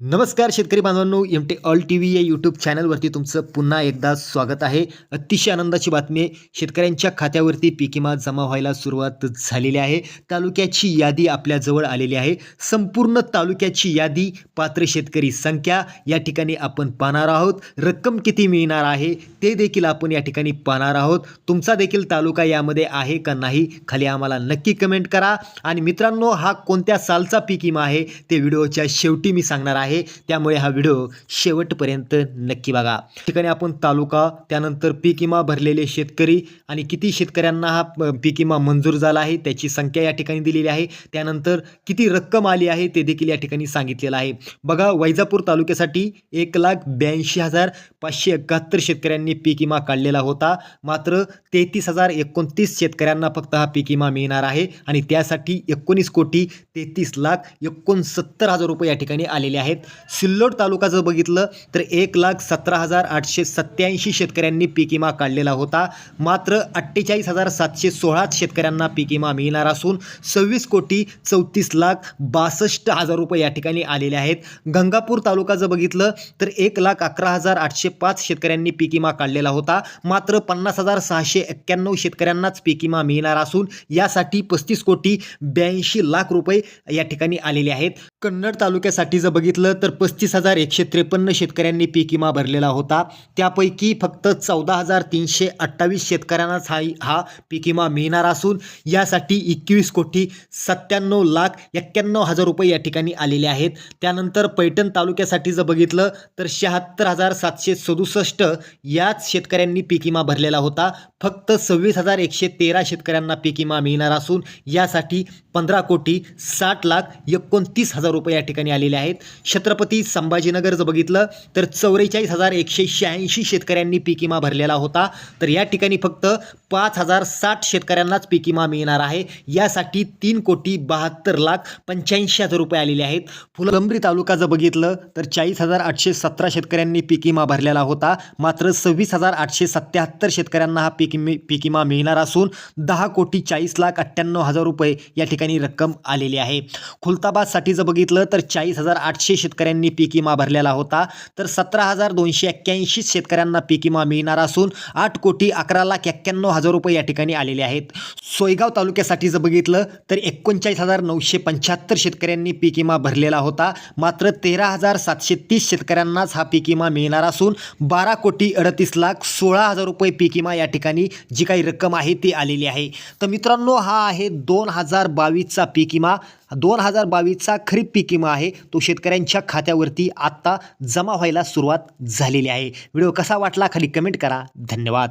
नमस्कार शेतकरी बांधवांनो M T all T V या यूट्यूब चॅनलवरती तुमचं पुन्हा एकदा स्वागत आहे. अतिशय आनंदाची बातमी आहे. शेतकऱ्यांच्या खात्यावरती पीक विमा जमा व्हायला सुरुवात झालेली आहे. तालुक्याची यादी आपल्याजवळ आलेली आहे. संपूर्ण तालुक्याची यादी पात्र शेतकरी संख्या या ठिकाणी आपण पाहणार आहोत. रक्कम किती मिळणार आहे ते देखील आपण या ठिकाणी पाहणार आहोत. तुमचा देखील तालुका यामध्ये आहे का नाही खाली आम्हाला नक्की कमेंट करा. आणि मित्रांनो हा कोणत्या सालचा पीक विमा आहे ते व्हिडिओच्या शेवटी मी सांगणार आहे. आहे. त्यामुळे हा व्हिडिओ शेवटपर्यंत नक्की बघा. ठिकाणी आपण तालुका त्यानंतर पीक विमा भरलेले शेतकरी आणि किती शेतकऱ्यांना हा प- पीक विमा मंजूर झाला आहे त्याची संख्या या ठिकाणी दिलेली आहे. त्यानंतर किती रक्कम आली आहे ते देखील या ठिकाणी सांगितलेलं आहे. बघा वैजापूर तालुक्यासाठी एक लाख ब्याऐंशी हजार पाचशे एकाहत्तर शेतकऱ्यांनी पीक विमा काढलेला होता. मात्र तेहतीस हजार एकोणतीस शेतकऱ्यांना फक्त हा पीक विमा मिळणार आहे आणि त्यासाठी एकोणीस कोटी तेहतीस लाख एकोणसत्तर हजार रुपये या ठिकाणी आलेले आहेत. सिल्लोड तालुका जर बघितलं तर एक लाख सतरा हजार आठशे सत्त्याऐंशी शेतकऱ्यांनी पीक विमा काढलेला होता. मात्र अठ्ठेचाळीस हजार सातशे सोळा शेतकऱ्यांना पीक विमा मिळणार असून सव्वीस कोटी चौतीस लाख बासष्ट हजार रुपये या ठिकाणी आलेले आहेत. गंगापूर तालुका जर बघितलं तर एक लाख अकरा हजार आठशे पाच शेतकऱ्यांनी पीक विमा काढलेला होता. मात्र पन्नास हजार सहाशे एक्क्याण्णव शेतकऱ्यांनाच पीक विमा मिळणार असून यासाठी पस्तीस कोटी ब्याऐंशी लाख रुपये या ठिकाणी आलेले आहेत. कन्नड तालुक्यासाठी जर बघितलं तर पस्तीस हजार एकशे त्रेपन्न शेतकऱ्यांनी पीक विमा भरलेला होता. त्यापैकी फक्त चौदा हजार तीनशे अठ्ठावीस शेतकऱ्यांनाच हा हा पीक विमा मिळणार असून यासाठी एकवीस कोटी सत्त्याण्णव लाख एक्क्याण्णव हजार रुपये या ठिकाणी आलेले आहेत. त्यानंतर पैठण तालुक्यासाठी जर बघितलं तर शहात्तर हजार सातशे सदुसष्ट याच शेतकऱ्यांनी पीक विमा भरलेला होता. फक्त सव्वीस हजार एकशे तेरा शेतकऱ्यांना पीक विमा मिळणार असून यासाठी पंधरा कोटी साठ लाख एकोणतीस हजार रुपये या ठिकाणी आलेले आहेत. छत्रपती संभाजीनगर जर बघितलं तर चौवेचाळीस हजार एकशे शहाऐंशी शेतकऱ्यांनी पीक विमा भरलेला होता. तर या ठिकाणी फक्त पाच हजार साठ शेतकऱ्यांनाच पीक विमा मिळणार आहे. यासाठी तीन कोटी बहात्तर लाख पंच्याऐंशी हजार रुपये आलेले आहेत. फुलंब्री तालुका जर बघितलं तर चाळीस हजार आठशे सतरा शेतकऱ्यांनी पीक विमा भरलेला होता. मात्र सव्वीस हजार आठशे सत्याहत्तर शेतकऱ्यांना हा पीक विमे पीक विमा मिळणार असून दहा कोटी चाळीस लाख अठ्ठ्याण्णव हजार रुपये या ठिकाणी रक्कम आलेली आहे. खुलताबादसाठी जर बघितलं तर चाळीस हजार आठशे शेतकऱ्यांनी पीक विमा भरलेला होता. तर सतरा हजार दोनशे एक्क्याऐंशी शेतकऱ्यांना पीक विमा मिळणार असून आठ कोटी अकरा लाख एक्क्याण्णव हजार रुपये या ठिकाणी आलेले आहेत. सोयगाव तालुक्यासाठी जर बघितलं तर एकोणचाळीस हजार नऊशे पंच्याहत्तर शेतकऱ्यांनी पीक विमा भरलेला होता. मात्र तेरा हजार सातशे तीस शेतकऱ्यांनाच हा पीक विमा मिळणार असून बारा कोटी अडतीस लाख सोळा हजार रुपये पीक विमा या ठिकाणी जी काही रक्कम आहे ती आलेली आहे. तर मित्रांनो हा आहे दोन हजार बावीसचा पीक विमा. दोन हजार बावीसचा खरीप पीक विमा आहे. तो शेतकऱ्यांच्या खात्यावरती आत्ता जमा व्हायला सुरुवात झालेली आहे. व्हिडिओ कसा वाटला खाली कमेंट करा. धन्यवाद.